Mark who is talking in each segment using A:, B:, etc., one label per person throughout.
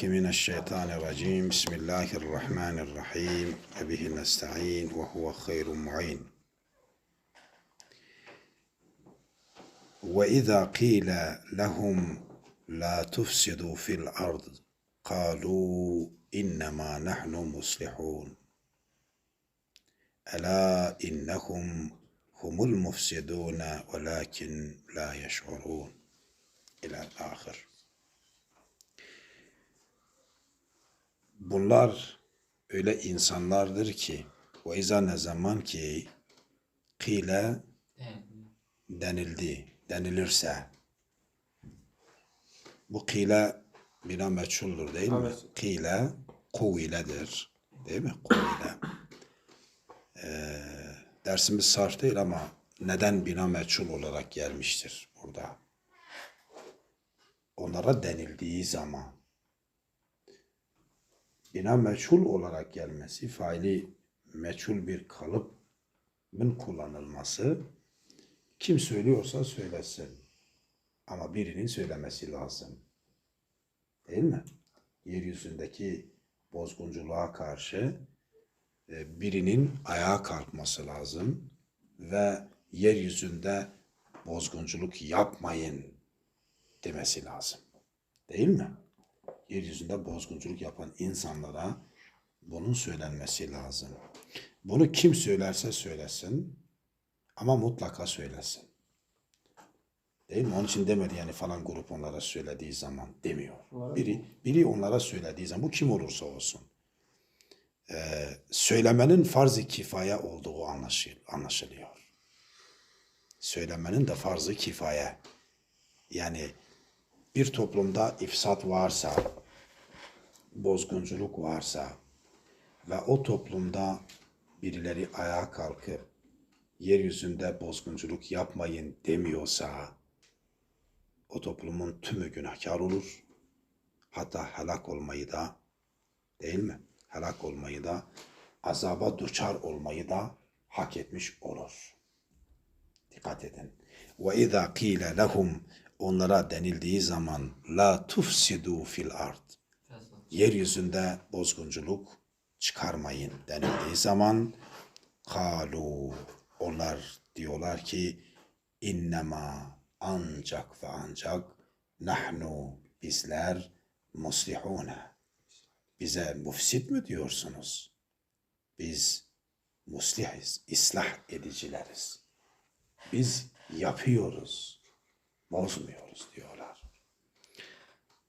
A: بالله من الشيطان الرجيم. بسم الله الرحمن الرحيم. أبيه نستعين وهو خير معين. وإذا قيل لهم لا تفسدوا في الأرض قالوا إنما نحن مصلحون. ألا إنهم هم المفسدون ولكن لا يشعرون. إلى الآخر. Bunlar öyle insanlardır ki ve izâ ne zaman ki kile denildi, denilirse bu kile bina meçhuldür değil mi?
B: Evet.
A: Kile kuviledir. Değil mi? Kuvile. Ee, dersimiz sarf değil ama neden bina meçhul olarak gelmiştir burada? Onlara denildiği zaman bina meçhul olarak gelmesi, faili meçhul bir kalıbın kullanılması kim söylüyorsa söylesin. Ama birinin söylemesi lazım. Değil mi? Yeryüzündeki bozgunculuğa karşı e, birinin ayağa kalkması lazım ve yeryüzünde bozgunculuk yapmayın demesi lazım. Değil mi? Yeryüzünde bozgunculuk yapan insanlara bunun söylenmesi lazım. Bunu kim söylerse söylesin ama mutlaka söylesin. Değil mi? Onun için demedi yani falan grup onlara söylediği zaman demiyor. Biri, biri onlara söylediği zaman bu kim olursa olsun. Ee, söylemenin farz-ı kifaye olduğu anlaşıl, anlaşılıyor. Söylemenin de farz-ı kifaye. Yani bir toplumda ifsat varsa, bozgunculuk varsa ve o toplumda birileri ayağa kalkıp yeryüzünde bozgunculuk yapmayın demiyorsa o toplumun tümü günahkar olur. Hatta helak olmayı da değil mi? Helak olmayı da azaba duçar olmayı da hak etmiş olur. Dikkat edin. Ve izâ kîle onlara denildiği zaman la tufsidu fil ard yeryüzünde bozgunculuk çıkarmayın denildiği zaman kalu onlar diyorlar ki innema ancak ve ancak nahnu bizler muslihune bize mufsit mi diyorsunuz? Biz muslihiz, islah edicileriz. Biz yapıyoruz, bozmuyoruz diyorlar.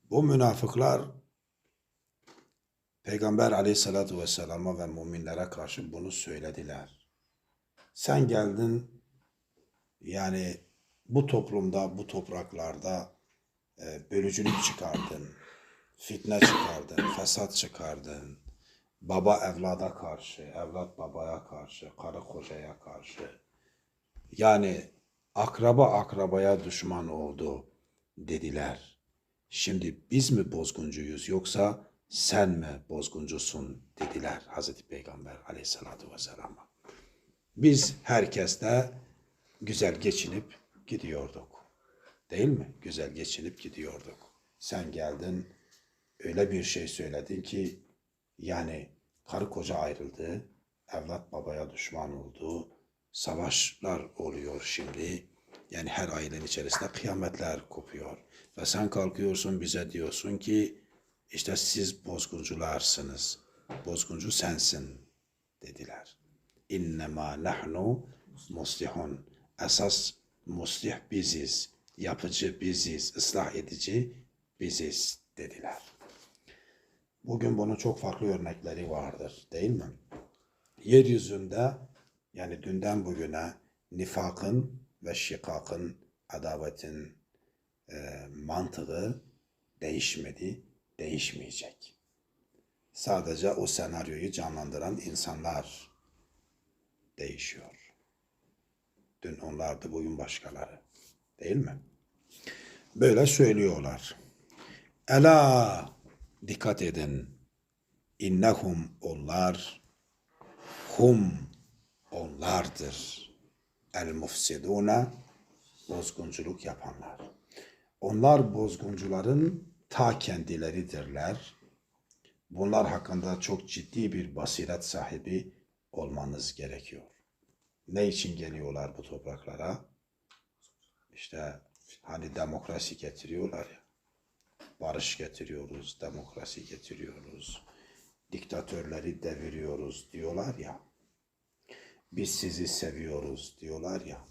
A: Bu münafıklar Peygamber aleyhissalatu vesselama ve müminlere karşı bunu söylediler. Sen geldin yani bu toplumda, bu topraklarda e, bölücülük çıkardın, fitne çıkardın, fesat çıkardın. Baba evlada karşı, evlat babaya karşı, karı kocaya karşı. Yani akraba akrabaya düşman oldu dediler. Şimdi biz mi bozguncuyuz yoksa sen mi bozguncusun dediler Hazreti Peygamber aleyhissalatu vesselam'a. Biz herkesle güzel geçinip gidiyorduk. Değil mi? Güzel geçinip gidiyorduk. Sen geldin öyle bir şey söyledin ki yani karı koca ayrıldı, evlat babaya düşman oldu, savaşlar oluyor şimdi. Yani her ailenin içerisinde kıyametler kopuyor. Ve sen kalkıyorsun bize diyorsun ki işte siz bozguncularsınız. Bozguncu sensin dediler. İnnemâ nahnu muslihun. Esas muslih biziz. Yapıcı biziz. ıslah edici biziz dediler. Bugün bunun çok farklı örnekleri vardır değil mi? Yeryüzünde yani dünden bugüne nifakın ve şikakın, adavetin e, mantığı değişmedi, değişmeyecek. Sadece o senaryoyu canlandıran insanlar değişiyor. Dün onlardı, bugün başkaları. Değil mi? Böyle söylüyorlar. Ela dikkat edin. İnnehum onlar hum onlardır. El mufsiduna bozgunculuk yapanlar. Onlar bozguncuların ta kendileridirler. Bunlar hakkında çok ciddi bir basiret sahibi olmanız gerekiyor. Ne için geliyorlar bu topraklara? İşte hani demokrasi getiriyorlar ya. Barış getiriyoruz, demokrasi getiriyoruz. Diktatörleri deviriyoruz diyorlar ya. Biz sizi seviyoruz diyorlar ya.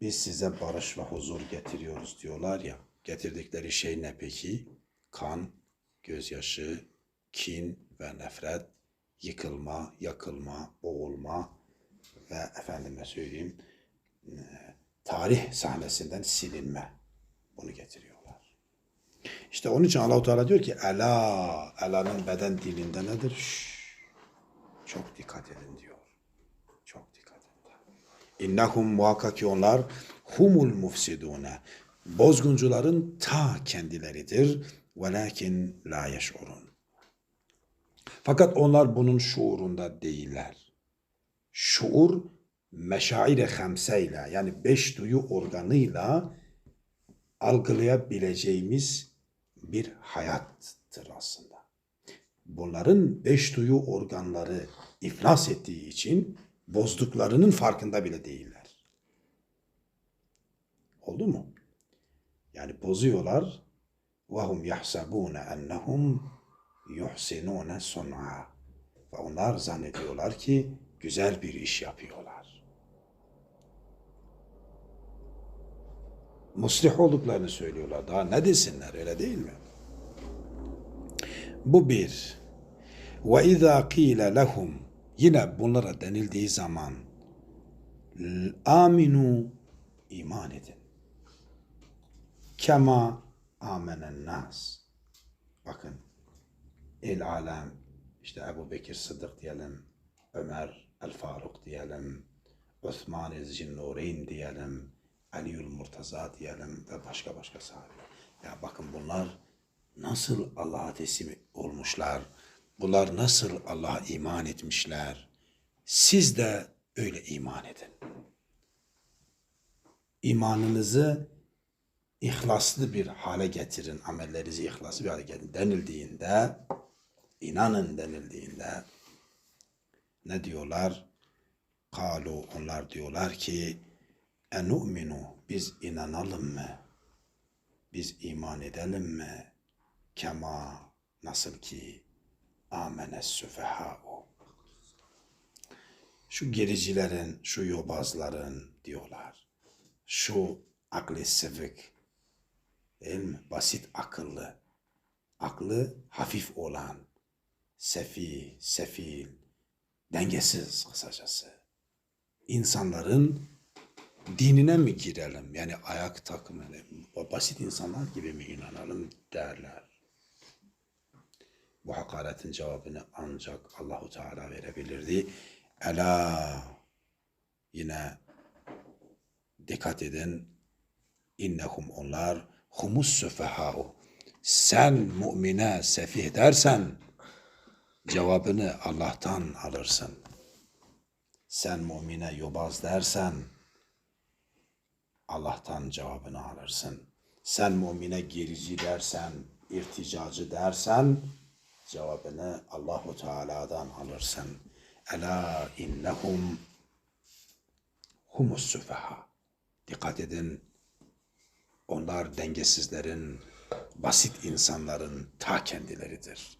A: Biz size barış ve huzur getiriyoruz diyorlar ya. Getirdikleri şey ne peki? Kan, gözyaşı, kin ve nefret, yıkılma, yakılma, boğulma ve efendime söyleyeyim e, tarih sahnesinden silinme. Bunu getiriyorlar. İşte onun için Allahu Teala diyor ki Ela, Ela'nın beden dilinde nedir? Çok dikkat edin diyor. Çok dikkat edin. İnnehum muhakkak ki onlar humul mufsidune. Bozguncuların ta kendileridir. Velakin la yeş'urun. Fakat onlar bunun şuurunda değiller. Şuur meşaire hamseyle yani beş duyu organıyla algılayabileceğimiz bir hayattır aslında Bunların beş duyu organları iflas ettiği için bozduklarının farkında bile değiller. Oldu mu? Yani bozuyorlar. وَهُمْ يَحْسَبُونَ اَنَّهُمْ يُحْسِنُونَ صُنْعًا Ve onlar zannediyorlar ki güzel bir iş yapıyorlar. Muslih olduklarını söylüyorlar. Daha ne desinler öyle değil mi? Bu bir. Ve izâ qîle lehum yine bunlara denildiği zaman aminu iman edin. Kema amenen nas. Bakın el alem işte Ebu Bekir Sıddık diyelim, Ömer El Faruk diyelim, Osman El Zinnureyn diyelim, Aliül Murtaza diyelim ve başka başka sahabe. Ya bakın bunlar nasıl Allah'a teslim olmuşlar. Bunlar nasıl Allah'a iman etmişler. Siz de öyle iman edin. İmanınızı ihlaslı bir hale getirin. Amellerinizi ihlaslı bir hale getirin denildiğinde, inanın denildiğinde ne diyorlar? Kalu onlar diyorlar ki enu'minu biz inanalım mı? Biz iman edelim mi? Kema nasıl ki amenes süfehâ'u. Şu gericilerin, şu yobazların diyorlar. Şu akli sıvık, mi? Basit akıllı, aklı hafif olan, sefi, sefil, dengesiz kısacası. İnsanların dinine mi girelim? Yani ayak takmayalım. Basit insanlar gibi mi inanalım derler. Bu hakaretin cevabını ancak Allahu Teala verebilirdi. Ela yine dikkat edin innehum onlar humus süfehâ'u sen mümine sefih dersen cevabını Allah'tan alırsın. Sen mümine yobaz dersen Allah'tan cevabını alırsın. Sen mümine gerici dersen, irticacı dersen cevabını Allahu Teala'dan alırsın. Ela innehum humus süfeha. Dikkat edin. Onlar dengesizlerin, basit insanların ta kendileridir.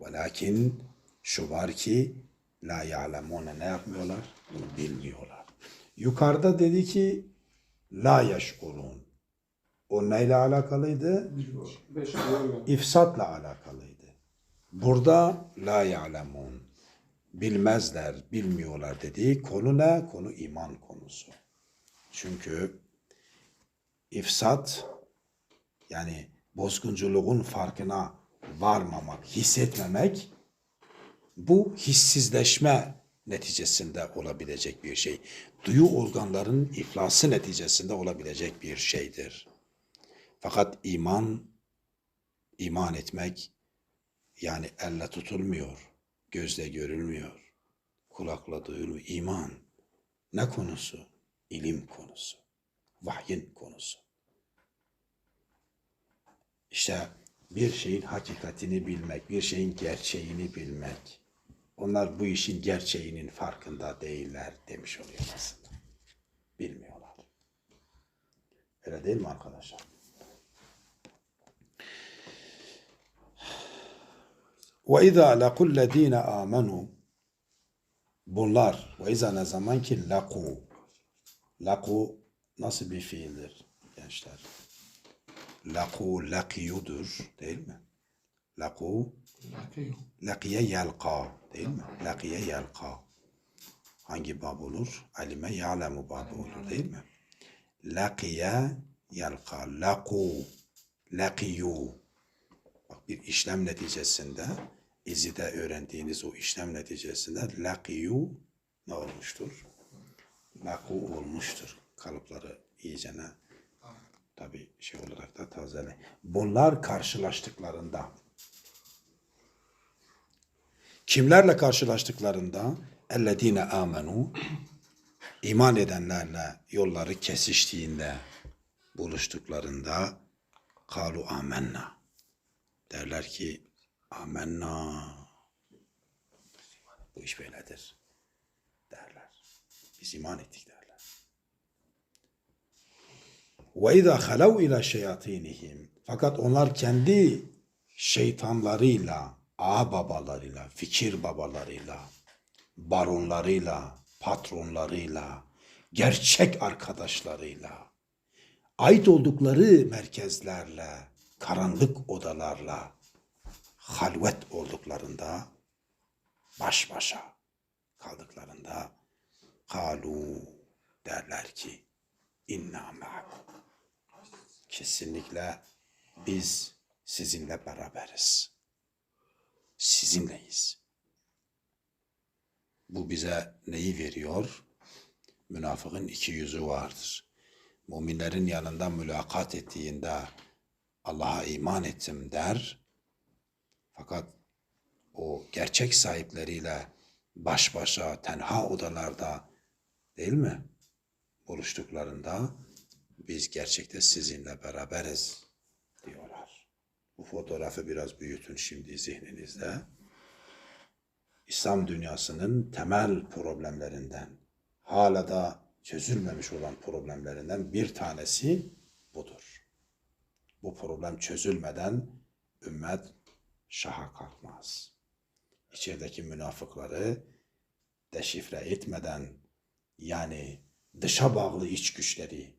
A: Velakin şu var ki la ya'lemune ne yapmıyorlar? Bunu bilmiyorlar. Yukarıda dedi ki la yeş'urun. O neyle alakalıydı? İfsatla alakalıydı. Burada la ya'lemun. Bilmezler, bilmiyorlar dediği konu ne? Konu iman konusu. Çünkü ifsat yani bozgunculuğun farkına varmamak, hissetmemek bu hissizleşme neticesinde olabilecek bir şey. Duyu organların iflası neticesinde olabilecek bir şeydir. Fakat iman, iman etmek yani elle tutulmuyor, gözle görülmüyor, kulakla duyulmuyor. İman ne konusu? İlim konusu, vahyin konusu. işte bir şeyin hakikatini bilmek, bir şeyin gerçeğini bilmek. Onlar bu işin gerçeğinin farkında değiller demiş oluyor aslında. Bilmiyorlar. Öyle değil mi arkadaşlar? Ve izâ lekullezîne âmenû Bunlar ve izâ ne zaman ki laku Laku nasıl bir fiildir gençler? Laku lakiyudur değil mi? Laku lakiye yelka değil mi? Lakiye yelka. Hangi bab olur? Alime ya'lemu babı olur değil mi? Lakiye yelka. Laku. Lakiyu. Bir işlem neticesinde izide öğrendiğiniz o işlem neticesinde lakiyu ne olmuştur? Laku olmuştur. Kalıpları iyicene tabi şey olarak da tazele. Bunlar karşılaştıklarında kimlerle karşılaştıklarında ellezine amenu iman edenlerle yolları kesiştiğinde buluştuklarında kalu amenna derler ki amenna bu iş böyledir derler. Biz iman ettik derler. Ve izâ halev ila şeyatinihim. Fakat onlar kendi şeytanlarıyla, ağa babalarıyla, fikir babalarıyla, baronlarıyla, patronlarıyla, gerçek arkadaşlarıyla, ait oldukları merkezlerle, karanlık odalarla, halvet olduklarında, baş başa kaldıklarında, kalu derler ki, inna ma'akum. Kesinlikle biz sizinle beraberiz. Sizinleyiz. Bu bize neyi veriyor? Münafıkın iki yüzü vardır. Müminlerin yanında mülakat ettiğinde Allah'a iman ettim der. Fakat o gerçek sahipleriyle baş başa tenha odalarda değil mi? Buluştuklarında biz gerçekte sizinle beraberiz diyorlar. Bu fotoğrafı biraz büyütün şimdi zihninizde. İslam dünyasının temel problemlerinden, hala da çözülmemiş olan problemlerinden bir tanesi budur. Bu problem çözülmeden ümmet şaha kalkmaz. İçerideki münafıkları deşifre etmeden yani dışa bağlı iç güçleri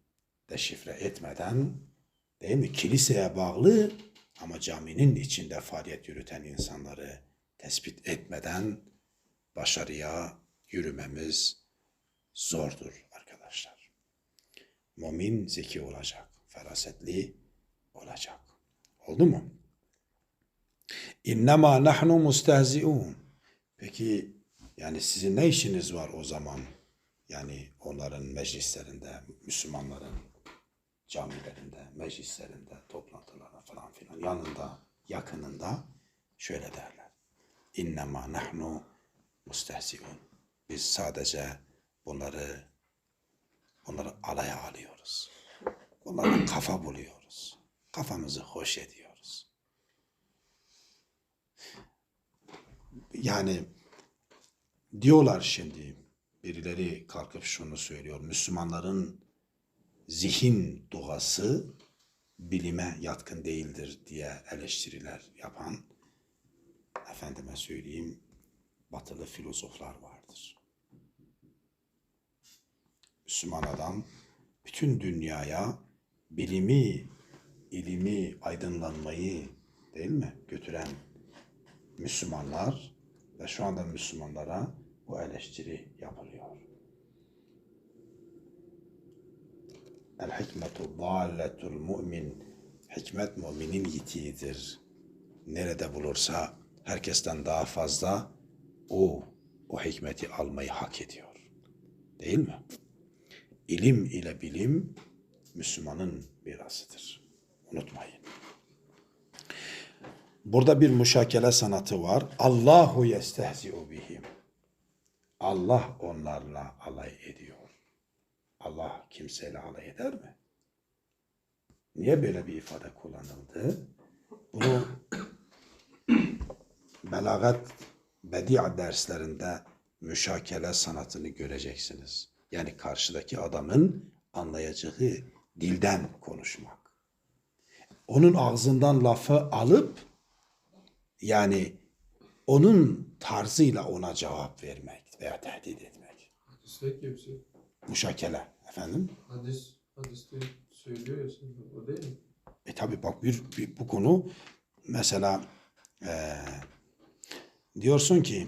A: deşifre etmeden değil mi? Kiliseye bağlı ama caminin içinde faaliyet yürüten insanları tespit etmeden başarıya yürümemiz zordur arkadaşlar. Mümin zeki olacak, ferasetli olacak. Oldu mu? İnnemâ nahnu mustehzi'ûn. Peki yani sizin ne işiniz var o zaman? Yani onların meclislerinde, Müslümanların camilerinde, meclislerinde, toplantılarında falan filan yanında, yakınında şöyle derler. İnnemâ nahnu mustehzi'ûn. Biz sadece bunları bunları alaya alıyoruz. Bunlara kafa buluyoruz. Kafamızı hoş ediyoruz. Yani diyorlar şimdi birileri kalkıp şunu söylüyor. Müslümanların zihin doğası bilime yatkın değildir diye eleştiriler yapan efendime söyleyeyim batılı filozoflar vardır. Müslüman adam bütün dünyaya bilimi, ilimi, aydınlanmayı değil mi götüren Müslümanlar ve şu anda Müslümanlara bu eleştiri yapılıyor. El hikmetu dalletul mu'min. Hikmet müminin yitiğidir. Nerede bulursa herkesten daha fazla o o hikmeti almayı hak ediyor. Değil mi? İlim ile bilim Müslümanın mirasıdır. Unutmayın. Burada bir müşakele sanatı var. Allahu yestehzi'u bihim. Allah onlarla alay ediyor. Allah kimseyle alay eder mi? Niye böyle bir ifade kullanıldı? Bunu belagat bedia derslerinde müşakele sanatını göreceksiniz. Yani karşıdaki adamın anlayacağı dilden konuşmak. Onun ağzından lafı alıp yani onun tarzıyla ona cevap vermek veya tehdit etmek.
B: Hadiste kimse.
A: Müşakele efendim.
B: Hadis, hadiste söylüyor ya sen, o değil mi?
A: E tabi bak bir, bir- bu konu mesela eee, diyorsun ki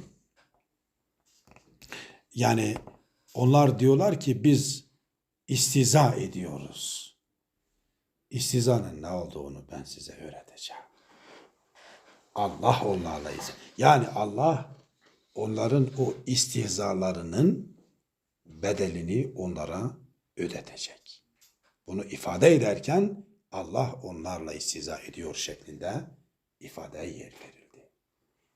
A: yani onlar diyorlar ki biz istiza ediyoruz. İstizanın ne olduğunu ben size öğreteceğim. Allah onlarla iz- Yani Allah onların o istihzalarının bedelini onlara ödetecek. Bunu ifade ederken Allah onlarla istiza ediyor şeklinde ifadeye yer verildi.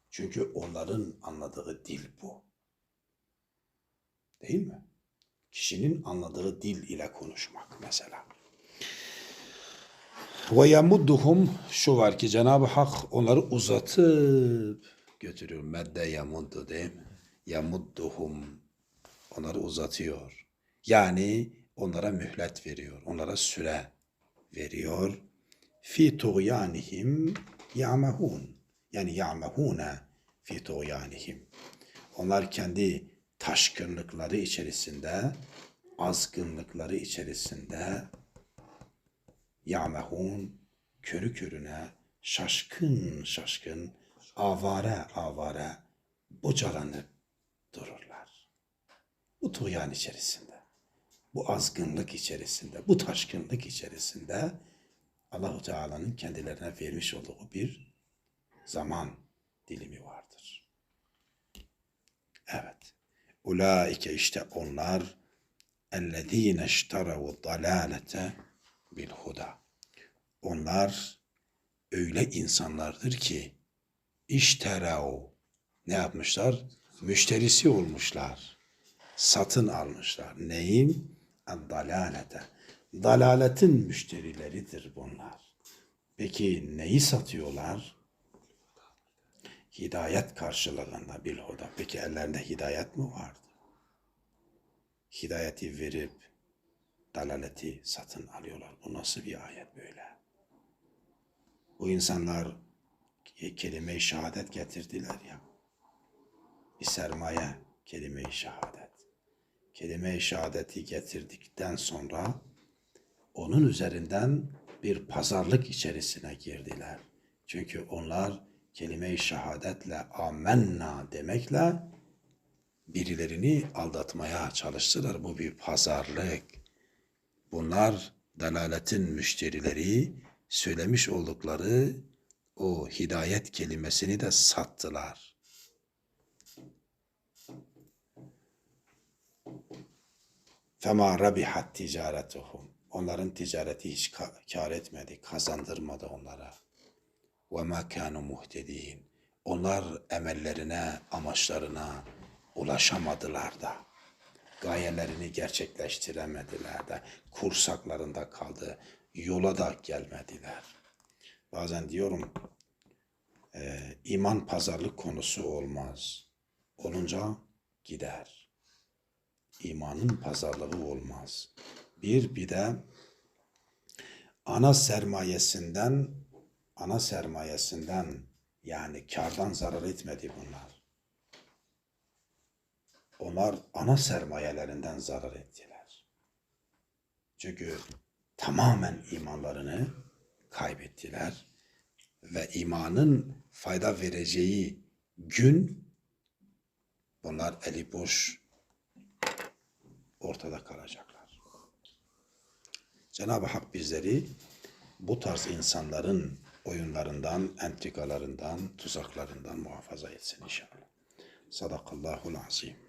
A: Çünkü onların anladığı dil bu. Değil mi? Kişinin anladığı dil ile konuşmak mesela. Ve yamudduhum şu var ki Cenab-ı Hak onları uzatıp götürüyor. Medde yamuddu değil mi? Yamudduhum onları uzatıyor. Yani onlara mühlet veriyor. Onlara süre veriyor. Fi tuğyanihim ya'mehun. Yani ya'mehune fi tuğyanihim. Onlar kendi taşkınlıkları içerisinde, azgınlıkları içerisinde ya'mehun körü körüne şaşkın şaşkın avare avare bocalanıp dururlar. Bu tuğyan içerisinde, bu azgınlık içerisinde, bu taşkınlık içerisinde Allahu Teala'nın kendilerine vermiş olduğu bir zaman dilimi vardır. Evet. Ulaike işte onlar ellezine işteravu dalalete bil huda. Onlar öyle insanlardır ki işterau ne yapmışlar? Müşterisi olmuşlar. Satın almışlar. Neyin? Dalalete. Dalaletin müşterileridir bunlar. Peki neyi satıyorlar? Hidayet karşılığında bilhuda. Peki ellerinde hidayet mi vardı? Hidayeti verip dalaleti satın alıyorlar. Bu nasıl bir ayet böyle? Bu insanlar kelime-i şehadet getirdiler ya. Bir sermaye kelime-i şehadet. Kelime-i şehadeti getirdikten sonra onun üzerinden bir pazarlık içerisine girdiler. Çünkü onlar kelime-i şehadetle amenna demekle birilerini aldatmaya çalıştılar. Bu bir pazarlık. Bunlar dalaletin müşterileri söylemiş oldukları o hidayet kelimesini de sattılar. Fema rabihat ticaretuhum. Onların ticareti hiç ka- kar etmedi, kazandırmadı onlara. Ve ma kanu. Onlar emellerine, amaçlarına ulaşamadılar da. Gayelerini gerçekleştiremediler de. Kursaklarında kaldı. Yola da gelmediler. Bazen diyorum e, iman pazarlık konusu olmaz. Olunca gider. İmanın pazarlığı olmaz. Bir bir de ana sermayesinden ana sermayesinden yani kardan zarar etmedi bunlar. Onlar ana sermayelerinden zarar ettiler. Çünkü tamamen imanlarını kaybettiler ve imanın fayda vereceği gün bunlar eli boş ortada kalacaklar. Cenab-ı Hak bizleri bu tarz insanların oyunlarından, entrikalarından, tuzaklarından muhafaza etsin inşallah. Sadakallahul azim.